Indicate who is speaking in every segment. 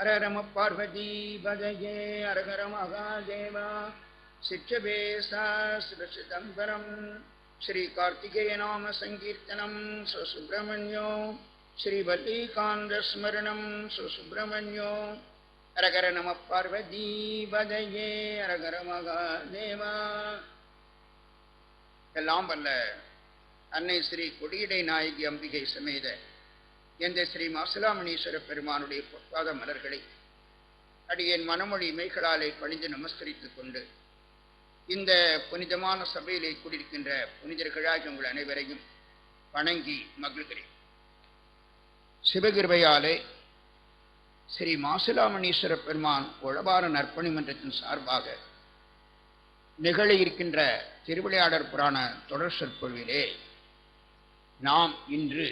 Speaker 1: ஹர பார்வதி பதயே அரகர மகாதேவா சிற்றபே சிதம்பரம் ஸ்ரீ கார்த்திகேய நாம சங்கீர்த்தனம் சுசுப்பிரமணியோ ஸ்ரீ வல்லிகாந்த ஸ்மரணம் சுசுப்பிரமணியோ அரகர நம பார்வதி பதயே அரகர மகாதேவா எல்லாம் வல்ல அன்னை ஸ்ரீ கொடியடை நாயகி அம்பிகை சமேத எந்த ஸ்ரீ மாசிலாமணீஸ்வர பெருமானுடைய பொற்பாத மலர்களை அடியேன் மனமொழி மெய்களாலே பணிந்து நமஸ்கரித்துக் கொண்டு இந்த புனிதமான சபையிலே கூடியிருக்கின்ற புனிதர்களாகி உங்கள் அனைவரையும் வணங்கி மகிழ்கிறேன். சிவகிருபையாலே ஸ்ரீ மாசிலாமணீஸ்வர பெருமான் உழவார நற்பணி மன்றத்தின் சார்பாக நிகழ இருக்கின்ற திருவிளையாடற் புராண தொடர் சொற்பொழிவிலே நாம் இன்று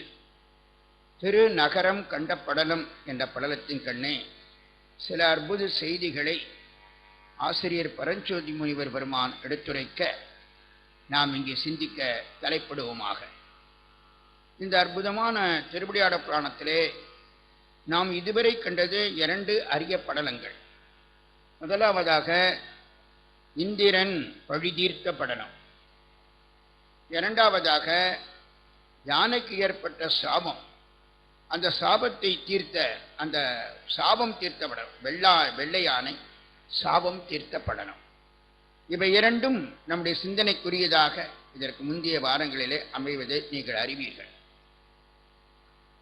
Speaker 1: திருநகரம் கண்ட படலம் என்ற படலத்தின் கண்ணே சில அற்புத செய்திகளை ஆசிரியர் பரஞ்சோதி முனிவர் பெருமான் எடுத்துரைக்க நாம் இங்கே சிந்திக்க தலைப்படுவோமாக. இந்த அற்புதமான திருவிளையாட புராணத்திலே நாம் இதுவரை கண்டது இரண்டு அரிய படலங்கள். முதலாவதாக இந்திரன் பழிதீர்த்த படலம். இரண்டாவதாக யானைக்கு ஏற்பட்ட சாபம். அந்த சாபத்தை தீர்த்த அந்த சாபம் தீர்த்தப்படணும் வெள்ளா வெள்ளை யானை சாபம் தீர்த்த படலம் இவை இரண்டும் நம்முடைய சிந்தனைக்குரியதாக இதற்கு முந்தைய வாரங்களிலே அமைவதை நீங்கள் அறிவீர்கள்.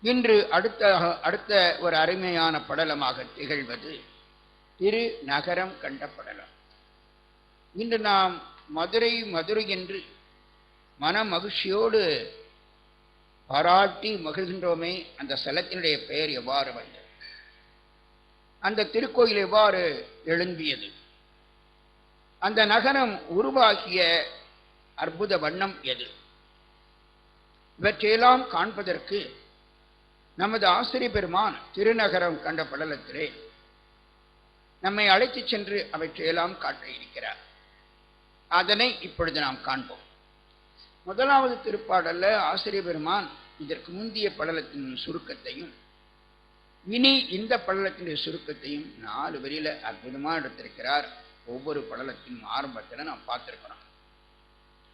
Speaker 1: இன்று அடுத்த அடுத்த ஒரு அருமையான படலமாக திகழ்வது திரு நகரம் கண்ட படலம். இன்று நாம் மதுரை மதுரை என்று மன மகிழ்ச்சியோடு பாராட்டி மகிழ்கின்றோமே அந்த ஸ்தலத்தினுடைய பெயர் எவ்வாறு வந்தது? அந்த திருக்கோயில் எவ்வாறு எழும்பியது? அந்த நகரம் உருவாகிய அற்புத வண்ணம் எது? இவற்றையெல்லாம் காண்பதற்கு நமது ஆசிரிய பெருமான் திருநகரம் கண்ட படலத்திலே நம்மை அழைத்துச் சென்று அவற்றையெல்லாம் காட்ட இருக்கிறார். அதனை இப்பொழுது நாம் காண்போம். முதலாவது திருப்பாடல்ல ஆசிரிய பெருமான் இதற்கு முந்தைய படலத்தின் சுருக்கத்தையும் இனி இந்த படலத்தினுடைய சுருக்கத்தையும் நாலு வரியில அற்புதமாக எடுத்திருக்கிறார். ஒவ்வொரு படலத்தின் ஆரம்பத்தில் நாம் பார்த்துருக்கிறோம்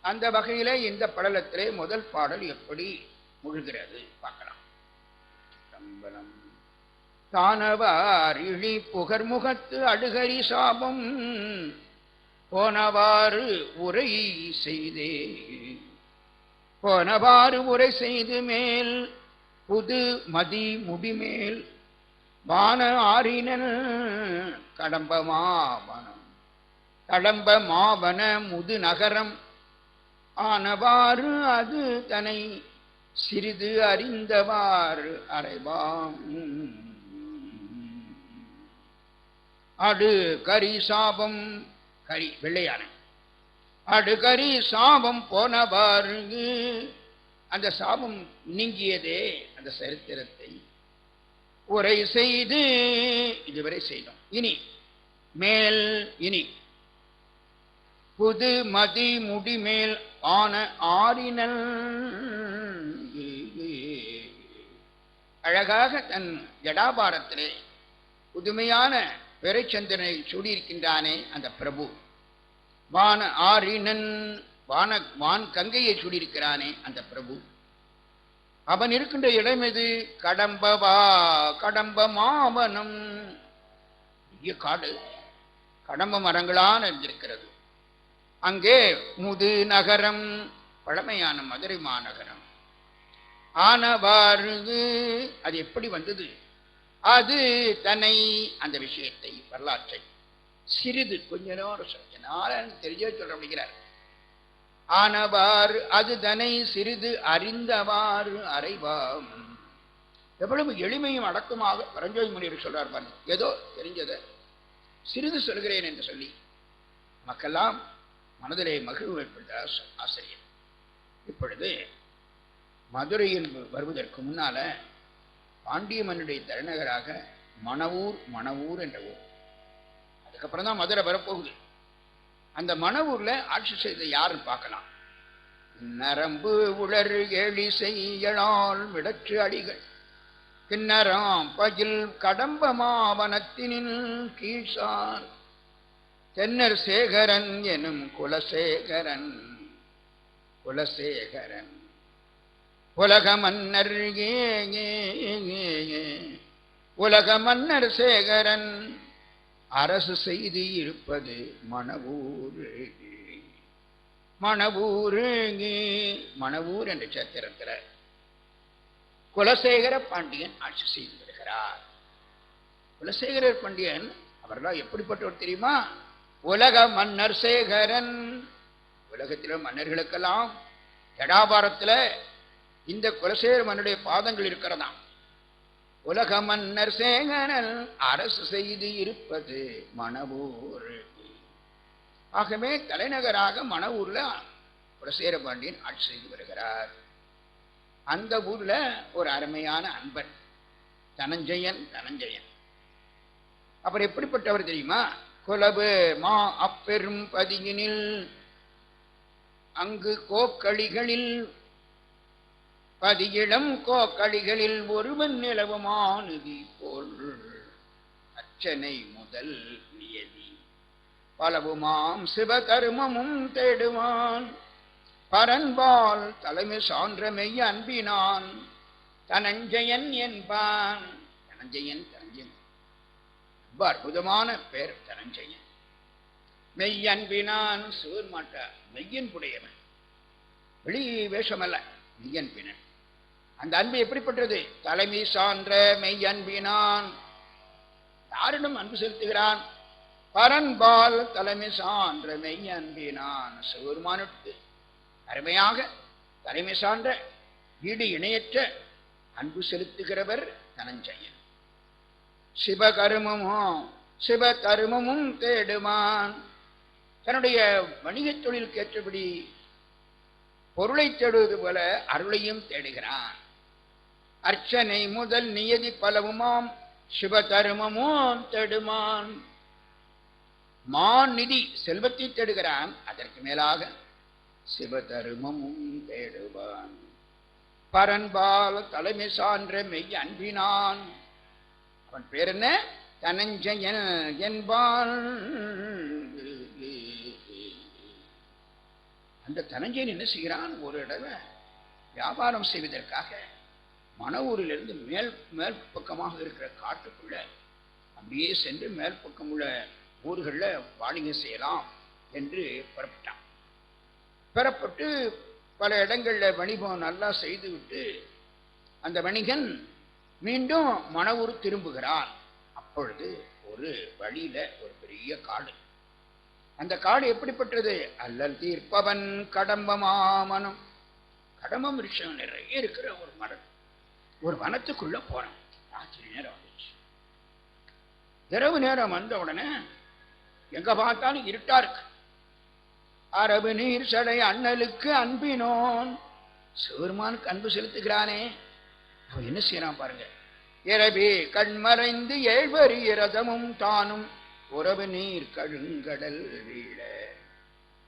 Speaker 1: அந்த வகையில இந்த படலத்திலே முதல் பாடல் எப்படி முழுகிறது பார்க்கலாம். கம்பளம் தானவார் இழி புகர்முகத்து அடுகரி சாபம் போனவாறு உரை செய்தே. போனவாறு உரை செய்து மேல் புது மதி முடிமேல் வான ஆறினன் கடம்ப மாவனம் கடம்ப மாவன முது நகரம் ஆனவாறு அது தனை சிறிது அறிந்தவாறு அறைவாம் அடு கரி சாபம் கரி வெள்ளையான. அடுகரி சாபம் போனவாறு அந்த சாபம் நீங்கியதே அந்த சரித்திரத்தை உரை செய்து இதுவரை செய்தோம். இனி மேல் இனி. புது மதி முடிமேல் ஆன ஆறினல் அழகாக தன் ஜடாபாரத்திலே புதுமையான பெருச்சந்திரனை சூடியிருக்கின்றானே அந்த பிரபு. வான ஆரினன் வான வான் கங்கையை சூடியிருக்கிறானே அந்த பிரபு. அவன் இருக்கின்ற இடம் எது? கடம்பவா கடம்ப மாவனம் காடு. கடம்ப மரங்களான இருந்திருக்கிறது அங்கே முது நகரம் பழமையான மதுரை மாநகரம். ஆனவாறு அது எப்படி வந்தது? அது தன்னை அந்த விஷயத்தை வரலாற்றை சிறிது கொஞ்ச நேரம் சொல்ல தெரிஞ்சே சொல்ல முடிகிறார் ஆனவாறு அது தனை சிறிது அறிந்தவாறு அறைவாம். எவ்வளவு எளிமையும் அடக்கமாக பரஞ்சோதி முனிவர் சொல்றார் பாருங்க. ஏதோ தெரிஞ்சதை சிறிது சொல்கிறேன் என்று சொல்லி மக்கெல்லாம் மனதிலே மகிழ்வு ஏற்பட்ட ஆசிரியர் இப்பொழுது மதுரையில் வருவதற்கு முன்னால பாண்டிய மன்னுடைய தலைநகராக மணவூர் மணவூர் என்ற ஊர். அதுக்கப்புறம் தான் மதுரை வரப்போகுது. அந்த மணவூர்ல ஆட்சி செய்த யாருன்னு பார்க்கலாம். நரம்பு உளர் எழி செய்யலால் விடற்று அடிகள். கிண்ணறாம் பகில் கடம்ப மாவனத்தினின் கீழ்சான் தென்னர் சேகரன் எனும் குலசேகரன். குலசேகரன். உலக மன்னர் ஏ. உலக மன்னர் சேகரன். அரசு செய்து இருப்பது மணவூர் மணவூர் மணவூர் என்ற சேத்திரத்தில் குலசேகர பாண்டியன் ஆட்சி செய்து வருகிறார். குலசேகரர் பாண்டியன் அவர்லாம் எப்படிப்பட்டவர் தெரியுமா? உலக மன்னர் சேகரன். உலகத்தில் மன்னர்களுக்கெல்லாம் ஜடாபாரத்தில் இந்த குலசேகர மன்னருடைய பாதங்கள் இருக்கிறதாம். உலக மன்னர் சேகனல் அரசு செய்து இருப்பது மணவூர். ஆகவே தலைநகராக மணவூர்ல குலசேர பாண்டியன் ஆட்சி செய்து வருகிறார். அந்த ஊர்ல ஒரு அருமையான அன்பன் தனஞ்சயன் தனஞ்சயன். அப்புறம் எப்படிப்பட்டவர் தெரியுமா? குலபு மா அப்பெரும் பதியினில் அங்கு கோக்களிகளில் பதியிடம் கோக்களிகளில் ஒருவன் நிலவுமானுதி போல். அச்சனை முதல் நியதி. பலவுமாம் சிவகருமமும் தேடுவான். பரன்பால் தலைமை சான்ற அன்பினான். தனஞ்சயன் என்பான். தனஞ்சயன் தனஞ்சயன். ரொம்ப அற்புதமான பேர் தனஞ்சயன். மெய் அன்பினான் சிவர் மெய்யன்புடையவன் வெளி வேஷமல்ல மெய்யன்பினன் அந்த அன்பு எப்படிப்பட்டது? தலைமை சான்ற மெய் அன்பினான். யாரிடம் அன்பு செலுத்துகிறான்? பரன்பால் தலைமை சான்ற மெய் அன்பினான். சிவருமானுக்கு அருமையாக தலைமை சான்ற ஈடு இணையற்ற அன்பு செலுத்துகிறவர் தனஞ்சயன். சிவகருமமும் சிவகருமமும் தேடுவான் தன்னுடைய வணிகத் தொழிலுக்கு ஏற்றபடி பொருளை தேடுவது போல அருளையும் தேடுகிறான். அர்ச்சனை முதல் நியதி பலவுமாம். சிவதருமமும் தேடுமான் மான் நிதி செல்வத்தை தேடுகிறான். அதற்கு மேலாக சிவதருமமும் தேடுவான். பரன்பால் தலைமை சான்ற மெய் அன்பினான். அவன் பேர் என்ன? தனஞ்சயன் என்பான். அந்த தனஞ்சயன் என்ன செய்கிறான்? ஒரு தடவை வியாபாரம் செய்வதற்காக மணவூரிலிருந்து மேல் மேல் பக்கமாக இருக்கிற காட்டுக்குள்ள அப்படியே சென்று மேல் பக்கம் உள்ள ஊர்களில் வாணிகம் செய்யலாம் என்று புறப்பட்டான். பெறப்பட்டு பல இடங்களில் வணிகம் நல்லா செய்துவிட்டு அந்த வணிகன் மீண்டும் மணவூர் திரும்புகிறான். அப்பொழுது ஒரு வழியில் ஒரு பெரிய காடு. அந்த காடு எப்படிப்பட்டது? அல்லல் தீர்ப்பவன் கடம்ப மாமனம் கடம்ப விருஷம் நிறைய இருக்கிற ஒரு மரம் ஒரு வனத்துக்குள்ள போறான். ராத்திரி நேரம் வந்துச்சு இரவு நேரம் வந்த உடனே எங்க பார்த்தாலும் இருட்டா இருக்கு. அரபு நீர் சடை அண்ணலுக்கு அன்பினோன். சிவருமானுக்கு அன்பு செலுத்துகிறானே. அவன் என்ன செய்யறான் பாருங்க. இரவி கண்மறைந்து ஏழ்வரி ரதமும் தானும் உறவு நீர் கழுங்கடல் வீழ.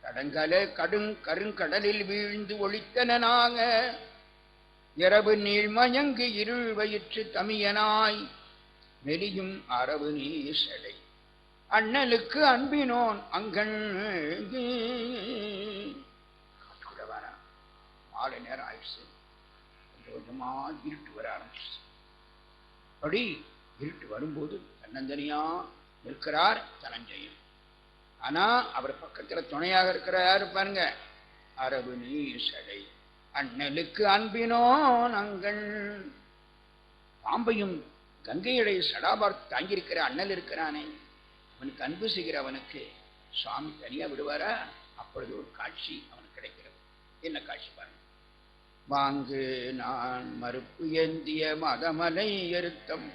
Speaker 1: கடங்கல கடுங் கருங்கடலில் வீழ்ந்து ஒளித்தன நாங்க. இரவு நீள் மயங்கு இருள் வயிற்று தமியனாய். நெறியும் அரவு நீர் அண்ணலுக்கு அன்பினோன் அங்கண் மாலை நேரம் ஆயிடுச்சு. கொஞ்சம் கொஞ்சமா இருட்டு வர ஆரம்பிச்சு அப்படி இருட்டு வரும்போது தன்னந்தனியா இருக்கிறார் தனஞ்சயன். ஆனா அவர் பக்கத்துல துணையாக இருக்கிறாரு பாருங்க. அரபு நீர் அண்ணலுக்கு அன்பினோ நாங்கள். பாம்பையும் கங்கையுடைய சடாபார் தாங்கியிருக்கிற அண்ணல் இருக்கிறானே. அவனுக்கு அன்பு செய்கிற அவனுக்கு சுவாமி தனியா விடுவாரா? அப்பொழுது ஒரு காட்சி அவனுக்கு கிடைக்கிறது. என்ன காட்சி பாருங்க. வாங்கு நான் மறுப்பு ஏந்திய மதமலை எருத்தம்.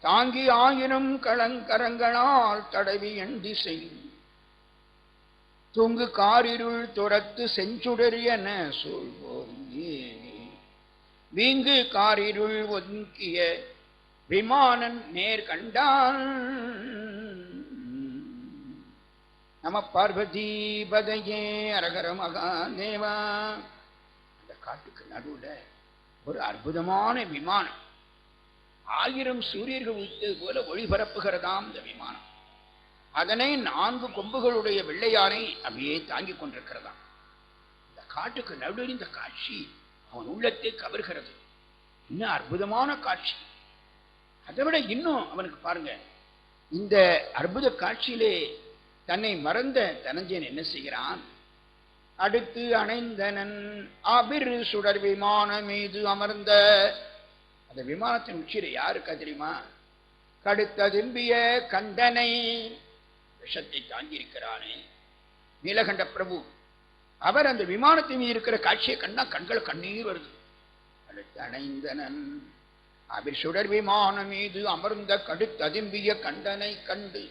Speaker 1: தாங்கி ஆயினும் களங்கரங்களால் தடவி என் திசை தூங்கு காரிருள் துரத்து செஞ்சுடர் என சொல்வோம். வீங்கு காரிருள் ஒதுங்கிய விமானன் நேர் கண்டான். நம பார்வதி பதையே அரகர மகாதேவா. அந்த காட்டுக்கு நடுவில் ஒரு அற்புதமான விமானம். ஆயிரம் சூரியர்கள் உதித்தது போல ஒளிபரப்புகிறதாம் இந்த விமானம். அதனை நான்கு கொம்புகளுடைய வெள்ளையானை அப்படியே தாங்கிக் கொண்டிருக்கிறதாம். இந்த காட்டுக்கு நடுவில் இந்த காட்சி அவன் உள்ளத்தை கவர்கிறது. இன்னும் அற்புதமான காட்சி. அதை விட இன்னும் அவனுக்கு பாருங்க இந்த அற்புத காட்சியிலே தன்னை மறந்த தனஞ்சயன் என்ன செய்கிறான்? அடுத்து அணைந்தனன் அபிர் சுடர் விமானம் மீது அமர்ந்த. அந்த விமானத்தின் உச்சியில யாருக்கா தெரியுமா? கடுத்த திரும்பிய கண்டனை விஷத்தை தாங்கியிருக்கிறானே? நீலகண்ட பிரபு அவர் அந்த விமானத்தின் மீது இருக்கிற காட்சியை கண்டா கண்கள் கண்ணீர் வருது. அடுத்து அணைந்தனன் சுடர் விமானம் மீது அமர்ந்த கடுத்ததும்பிய கண்டனை கண்டு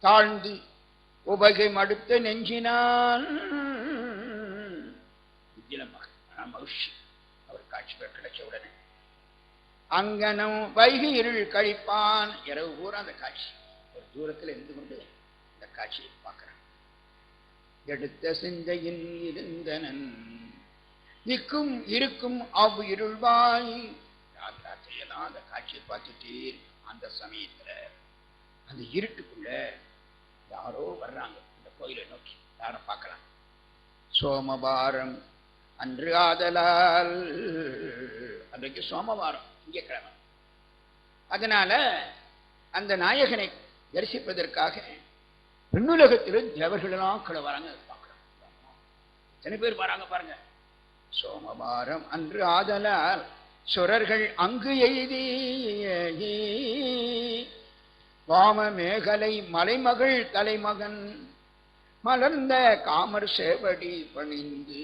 Speaker 1: தாழ்ந்து உபகை மடுத்த நெஞ்சினான். மகிழ்ச்சி. அவர் காட்சி பெற கிடைச்ச உடனே அங்கனம் வைகை இருள் கழிப்பான். இரவு கூற அந்த காட்சி. தூரத்தில் இருந்து கொண்டு இந்த காட்சியை பார்க்கிறான். எடுத்த சிந்தையின் இருந்தனன் நிற்கும் இருக்கும் அவ் இருள்வாய் ராத் ராத்திரியெல்லாம் அந்த காட்சியை பார்த்துட்டே அந்த சமயத்துல அந்த இருட்டுக்குள்ள யாரோ வர்றாங்க. இந்த கோயிலை நோக்கி யாரை பார்க்கலாம் சோமவாரம் அன்று ஆதலால். அன்றைக்கு சோமவாரம் திங்கக்கிழமை அதனால அந்த நாயகனை தரிசிப்பதற்காக பெண்ணுலகத்திலும் தேவர்களெல்லாம் கிட வராங்க. அதை எத்தனை பேர் வராங்க பாருங்க. சோமவாரம் அன்று ஆதலால் சுரர்கள் அங்கு எய்தி வாம மேகலை மலைமகள் தலைமகன் மலர்ந்த காமர் சேவடி பணிந்து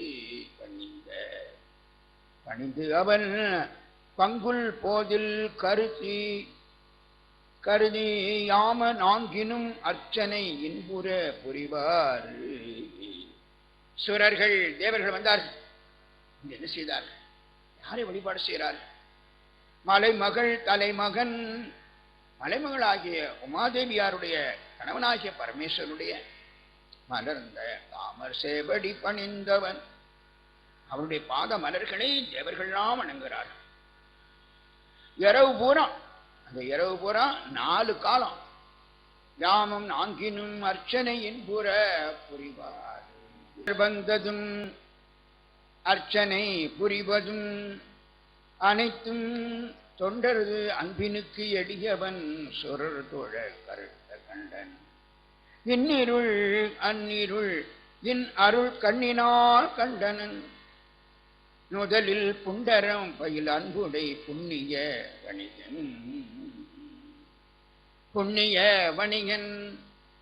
Speaker 1: பணிந்த பணிந்து அவன் பங்குல் போதில் கருத்தி கருதி யாம நான்கினும் அர்ச்சனை இன்புற புரிவார். சுரர்கள் தேவர்கள் வந்தார்கள். என்ன செய்தார்கள்? யாரை வழிபாடு செய்கிறார்கள் மலைமகள் தலைமகன் மலைமகளாகிய உமாதேவியாருடைய கணவனாகிய பரமேஸ்வருடைய மலர்ந்த தாமர் சேவடி பணிந்தவன். அவருடைய பாத மலர்களை தேவர்கள்லாம் வணங்குகிறார்கள். இரவு பூரா அந்த இரவு பூரா நாலு காலம். யாமும் நான்கினும் அர்ச்சனையின் புற புரிவார். வந்ததும் அர்ச்சனை புரிவதும் அனைத்தும் தொண்டரது அன்பினுக்கு எளியவன் சுரர் தோழ கருத்த கண்டன். இன்னிருள் அந்நிருள் இன் அருள் கண்ணினால் கண்டனன். முதலில் புண்டரம் பயில் அன்புடை புண்ணிய கணிதன் புண்ணிய வணிகன்.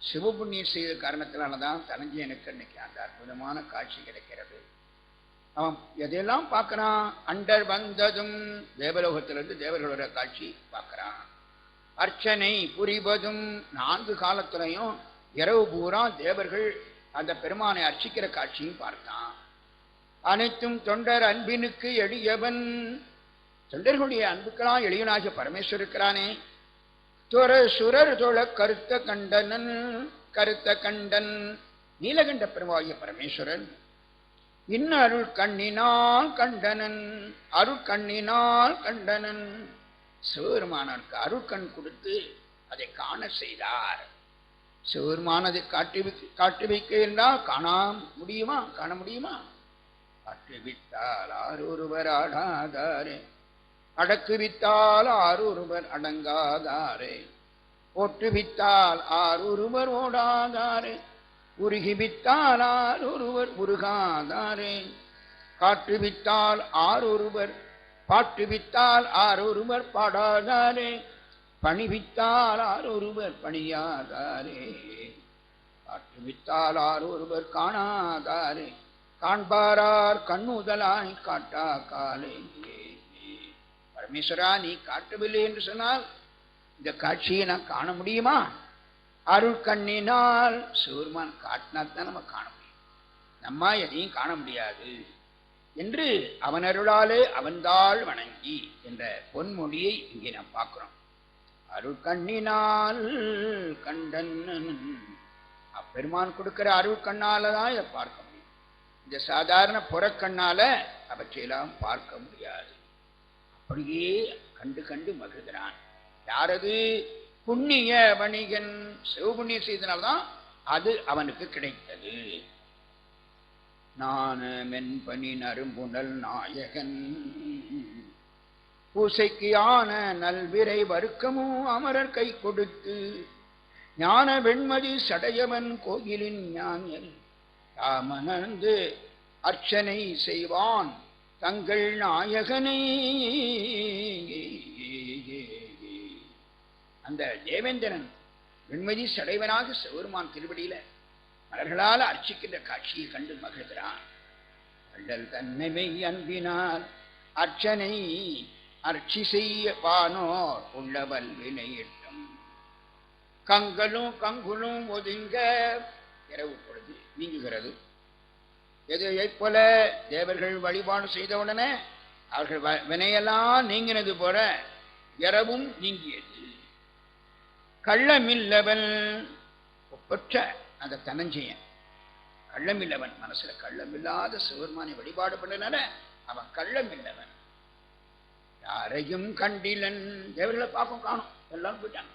Speaker 1: சிவ புண்ணியம் செய்த காரணத்தினாலதான் தனஞ்சயனுக்கு அன்னைக்கு அந்த அற்புதமான காட்சி கிடைக்கிறது. அவன் எதையெல்லாம் பார்க்கறான்? அண்டர் வந்ததும் தேவலோகத்திலிருந்து தேவர்களோட காட்சி பார்க்கறான். அர்ச்சனை புரிவதும் நான்கு காலத்திலையும் இரவு பூரா தேவர்கள் அந்த பெருமானை அர்ச்சிக்கிற காட்சியும் பார்த்தான். அனைத்தும் தொண்டர் அன்பினுக்கு எளியவன். தொண்டர்களுடைய அன்புக்கெல்லாம் எளியனாகிய பரமேஸ்வர் இருக்கிறானே. துர சுரர் தொழ கருத்த கண்டனன் கருத்த கண்டன். நீலகண்ட பெருமாகிய பரமேஸ்வரன் இன்ன அருள் கண்ணினால் கண்டனன் அருள் கண்ணினால் கண்டனன். சிவபெருமானருக்கு அருட்கண் கொடுத்து அதை காண செய்தார். சிவருமானதை காட்டி காட்டி வைக்க என்றால் காண முடியுமா? காண முடியுமா? காட்டுவித்தால் ஆரொருவர் ஆடாதாரே. அடக்குவித்தால் ஆரொருவர் அடங்காதாரே. போற்றுவித்தால் ஆரொருவர் ஓடாதாரே. உருகிவித்தால் ஆரொருவர் உருகாதாரே காற்றுவித்தால் ஆரொருவர் பாட்டுவித்தால் ஆரொருவர் பாடாதாரே. பணிவித்தால் ஆரொருவர் பணியாதாரே. காற்றுவித்தால் ஆரொருவர் காணாதாரே. காண்பாரார் கண்ணுதலாய் காட்டா காலே. பரமேஸ்வரா நீ காட்டவில்லை என்று சொன்னால் இந்த காட்சியை நான் காண முடியுமா? அருள் கண்ணினால் சிவருமான் காட்டினாத்தான் நம்ம காண முடியும். நம்ம எதையும் காண முடியாது என்று அவன் அருளாலே அவன்தாள் வணங்கி என்ற பொன்மொழியை இங்கே நாம் பார்க்கிறோம். அருள் கண்ணினால் கண்டன் அப்பெருமான் கொடுக்கிற அருள் கண்ணால தான் இதை பார்க்க முடியும். இந்த சாதாரண புறக்கண்ணால அவற்றையெல்லாம் பார்க்க முடியாது. அப்படியே கண்டு கண்டு மகிழ்கிறான். யாரது? புண்ணிய வணிகன். சிவபுண்ணியம் செய்தனால்தான் அது அவனுக்கு கிடைத்தது. நான் மென்பனி நறும்புணல் நாயகன். பூசைக்கு ஆன நல்விரை வர்க்கமும் அமரர் கை கொடுத்து ஞான வெண்மதி சடையவன் கோயிலின் ஞானியன். தாமனர்ந்து அர்ச்சனை செய்வான். தங்கள் நாயகனை. அந்த தேவேந்திரன் வெண்மதி சடைவனாக சிவருமான் திருவடியில மலர்களால் அர்ச்சிக்கின்ற காட்சியை கண்டு மகிழ்கிறான். கண்டல் தன்னை அன்பினால் அர்ச்சனை அர்ச்சி செய்ய பானோர் உள்ளவல் வினையிட்டும் கங்களும் கங்குலும் ஒதுங்க இரவு பொழுது நீங்குகிறது. எதையைப் போல தேவர்கள் வழிபாடு செய்தவுடனே அவர்கள் வ- வினையெல்லாம் நீங்கினது போல இரவும் நீங்கியது. கள்ளமில்லவன் ஒப்பற்ற அந்த தனஞ்சயன். கள்ளமில்லவன் மனசுல கள்ளமில்லாத சிவருமானை வழிபாடு பண்ணனால அவன் கள்ளமில்லவன். யாரையும் கண்டிலன் தேவர்களை பார்க்கும் காணும். எல்லாம் போயிட்டாங்க.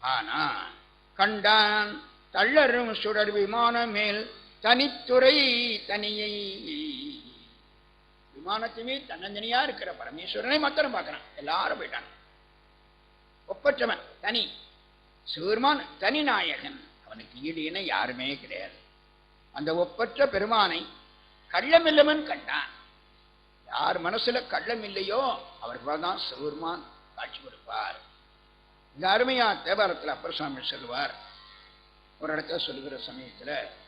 Speaker 1: ஆனா கண்டான் தள்ளரும் சுடர் விமான மேல் தனித்துறை தனியை. விமானத்துமே தன்னந்தனியா இருக்கிற பரமேஸ்வரனை மாத்திரம் பார்க்கறான். எல்லாரும் போயிட்டாங்க. ஒப்பற்றவன் தனி. சிவருமான் தனி நாயகன். அவனுக்கு ஈடு இணை யாருமே கிடையாது. அந்த ஒப்பற்ற பெருமானை கள்ளமில்லவன் கண்டான். யார் மனசுல கள்ளம் இல்லையோ அவர்கள் தான் சிவருமான் காட்சி கொடுப்பார். இந்த அருமையா தேவாரத்தில் அப்பர் சுவாமி சொல்லுவார். ஒரு இடத்துல சொல்லுகிற சமயத்தில்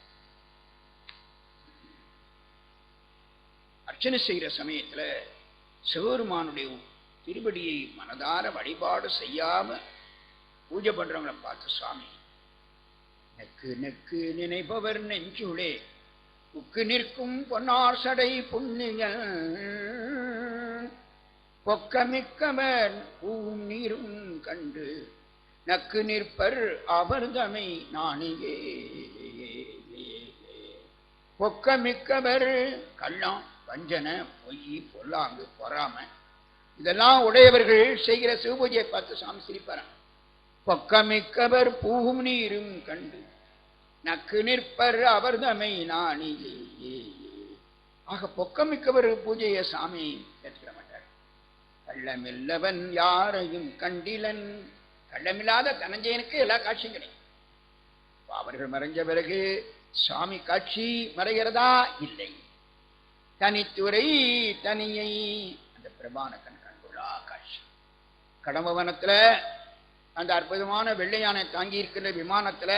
Speaker 1: அர்ச்சனை செய்கிற சமயத்தில் சிவபெருமானுடைய திருவடியை மனதார வழிபாடு செய்யாம பூஜை பண்றவங்களை பார்த்து சுவாமி நெக்கு நெக்கு நினைப்பவர் நெஞ்சுளே. உக்கு நிற்கும் பொன்னார் சடை புண்ணிய பொக்கமிக்கவர் பூவும் நீரும் கண்டு நக்கு நிற்பர் அவர்தமை நாணியே பொக்கமிக்கவர் கள்ளம் வஞ்சனை பொய் பொல்லாங்கு பொறாம. இதெல்லாம் உடையவர்கள் செய்கிற சிவபூஜையை பார்த்து சாமி சிரிப்பாராம். பொக்கமிக்கவர் பூவும் நீரும் கண்டு நக்கு நிற்பர் அவர்தமை நாணியே ஆக பொக்கமிக்கவர் பூஜையை சாமி ஏற்றுக்கிற மாட்டார். கள்ளமில்லவன் யாரையும் கண்டிலன். கள்ளமில்லாத தனஞ்சயனுக்கு எல்லா காட்சியும் கிடைக்கும். அவர்கள் மறைஞ்ச பிறகு சாமி காட்சி மறைகிறதா? இல்லை. தனித்துறை தனியை. அந்த பிரபான கண் கண்டுள்ளா காட்சி கடம்பவனத்துல அந்த அற்புதமான வெள்ளையானை தாங்கி இருக்கிற விமானத்துல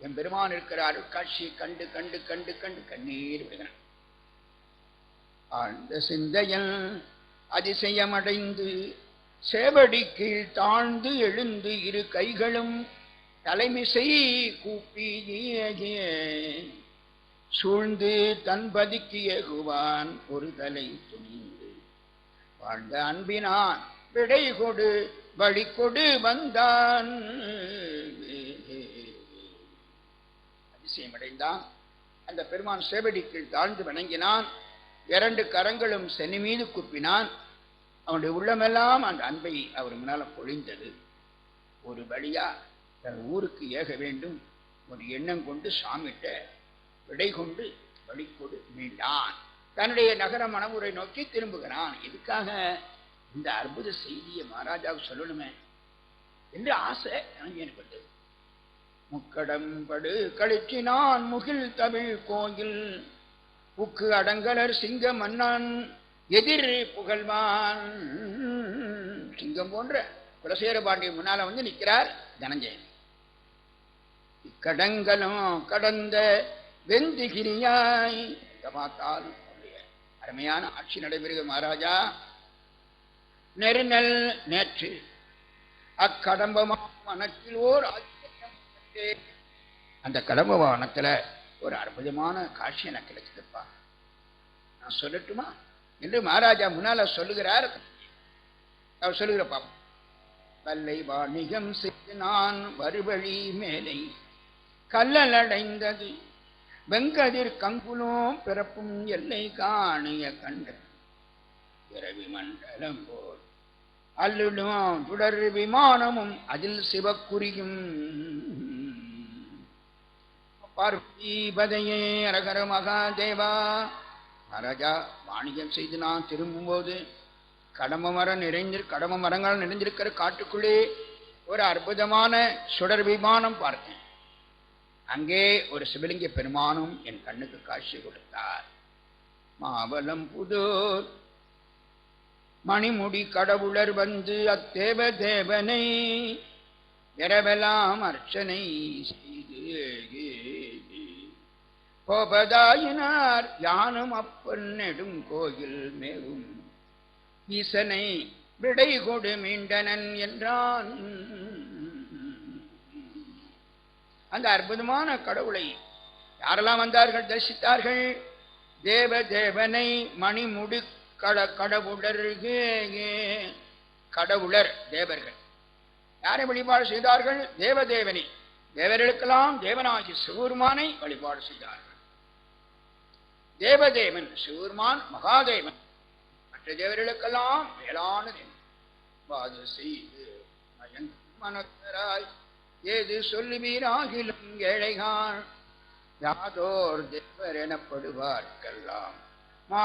Speaker 1: என் பெருமான் இருக்கிற காட்சி கண்டு கண்டு கண்டு கண்டு கண்ணீர் விடுகிறான் ஆழ்ந்த சிந்தையன் அதிசயமடைந்து சேவடி கீழ் தாழ்ந்து எழுந்து இரு கைகளும் தலைமிசை கூப்பி சூழ்ந்து தன்பதிக்கு ஏகுவான் ஒரு தலை துணிந்து. வாழ்ந்த அன்பினான் விடை கொடு வழி கொடு வந்தான். அதிசயமடைந்தான். அந்த பெருமான் சேவடிக்கு தாழ்ந்து வணங்கினான். இரண்டு கரங்களும் செனி மீது குப்பினான். அவனுடைய உள்ளமெல்லாம் அந்த அன்பை அவர் முன்னால் பொழிந்தது. ஒரு வழியா தன் ஊருக்கு ஏக வேண்டும் ஒரு எண்ணம் கொண்டு சாமிட்ட விடை கொண்டு வழி கொடு மீண்டான். தன்னுடைய நகர மனமுறை நோக்கி திரும்புகிறான். இதுக்காக இந்த அற்புத செய்தியை மகாராஜாவுக்கு சொல்லணுமே? என்று ஆசை எனக்கு முக்கடம்படு முக்கடம்படு கழிச்சினான் முகில் தமிழ் கோயில். புக்கு அடங்கலர் சிங்க மன்னன் எதிர் புகழ்வான். சிங்கம் போன்ற குலசேர பாண்டிய முன்னால வந்து நிற்கிறார் தனஞ்சயன். இக்கடங்களும் கடந்த வெந்திகிரியாய் பார்த்தால் அருமையான ஆட்சி நடைபெறுகிற மகாராஜா. நெருநல் நேற்று அக்கடம்ப வனத்தில் ஓர் அந்த கடம்ப வனத்துல ஒரு அற்புதமான காட்சி எனக்கு கிடைச்சதுப்பா. நான் சொல்லட்டுமா? என்று மகாராஜா முன்னால சொல்லுகிறார். அவர் சொல்லுகிற பாப்போம் வல்லை வாணிகம் செய்து நான் வருவழி மேலை கல்லடைந்தது வெங்கதிர் கங்குலும் பிறப்பும் எல்லை காணிய கண்ட பிறவி மண்டலம் போல். அல்லுடும் சுடர் விமானமும் அதில் சிவக்குறியும். பார்வதிபதையே அரகர மகாதேவா. மகாராஜா வாணிகம் செய்து நான் திரும்பும்போது கடம மரம் நிறைஞ்சிரு கடம மரங்கள் நிறைஞ்சிருக்கிற காட்டுக்குள்ளே ஒரு அற்புதமான சுடர் விமானம் பார்த்தேன். அங்கே ஒரு சிவலிங்க பெருமானும் என் கண்ணுக்கு காட்சி கொடுத்தார். மாவலம் புதூர். மணிமுடி கடவுளர் வந்து அத்தேவ தேவனை இரவெல்லாம் அர்ச்சனை செய்து கோபதாயினார் யானும் அப்பன் நெடும் கோயில் மேவும். ஈசனை விடை கொடு மீண்டனன் என்றான். அந்த அற்புதமான கடவுளை யாரெல்லாம் வந்தார்கள் தரிசித்தார்கள்? தேவ தேவனை மணிமுடி கட கடவுளர் கடவுளர் தேவர்கள். யாரை வழிபாடு செய்தார்கள்? தேவதேவனை தேவர்களுக்கெல்லாம் தேவனாகி சிவருமானை வழிபாடு செய்தார்கள். தேவதேவன் சிவருமான் மகாதேவன். மற்ற தேவர்களுக்கெல்லாம் மேலான தேவன். செய்து மயங்கும் மனத்தராய் ஏது சொல்லுவீராகிலும் ஏழைகான்? யாதோர் தேவர் எனப்படுவார்க்கெல்லாம் மா